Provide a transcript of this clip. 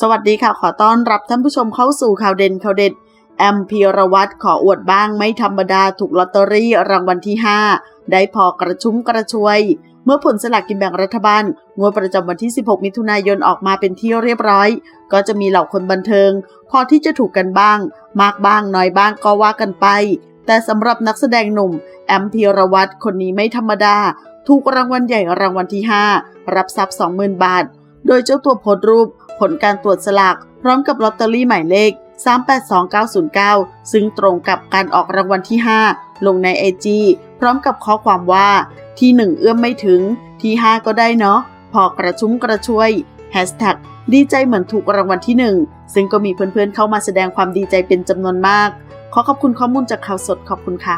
สวัสดีค่ะ ขอต้อนรับท่านผู้ชมเข้าสู่ข่าวเด่นข่าวเด็ด แอมพีรวัตรขออวดบ้างไม่ธรรมดาถูกลอตเตอรี่รางวัลที่ 5 ได้พอกระชุ่มกระชวย เมื่อผลสลากกินแบ่งรัฐบาล งวดประจำวันที่ 16 มิถุนายนออกมาเป็นที่เรียบร้อย ก็จะมีเหล่าคนบันเทิง พอที่จะถูกกันบ้าง มากบ้างน้อยบ้างก็ว่ากันไป แต่สำหรับนักแสดงหนุ่ม แอมพีรวัตรคนนี้ไม่ธรรมดา ถูกรางวัลใหญ่รางวัลที่ 5 รับทรัพย์ 20,000 บาท โดยเจ้าตัวโพสต์รูป ผลการตรวจสลากพร้อมกับลอตเตอรี่หมายเลข 382909 ซึ่งตรงกับการออกรางวัลที่ 5 ลงในไอจีพร้อมกับข้อความว่าที่ 1 เอื้อมไม่ถึง ที่ 5 ก็ได้เนาะ พอกระชุ่มกระชวยแฮชแท็กดีใจเหมือนถูกรางวัลที่ 1 ซึ่งก็มีเพื่อนๆเข้ามาแสดงความดีใจเป็นจำนวนมาก ขอขอบคุณข้อมูลจากข่าวสดขอบคุณค่ะ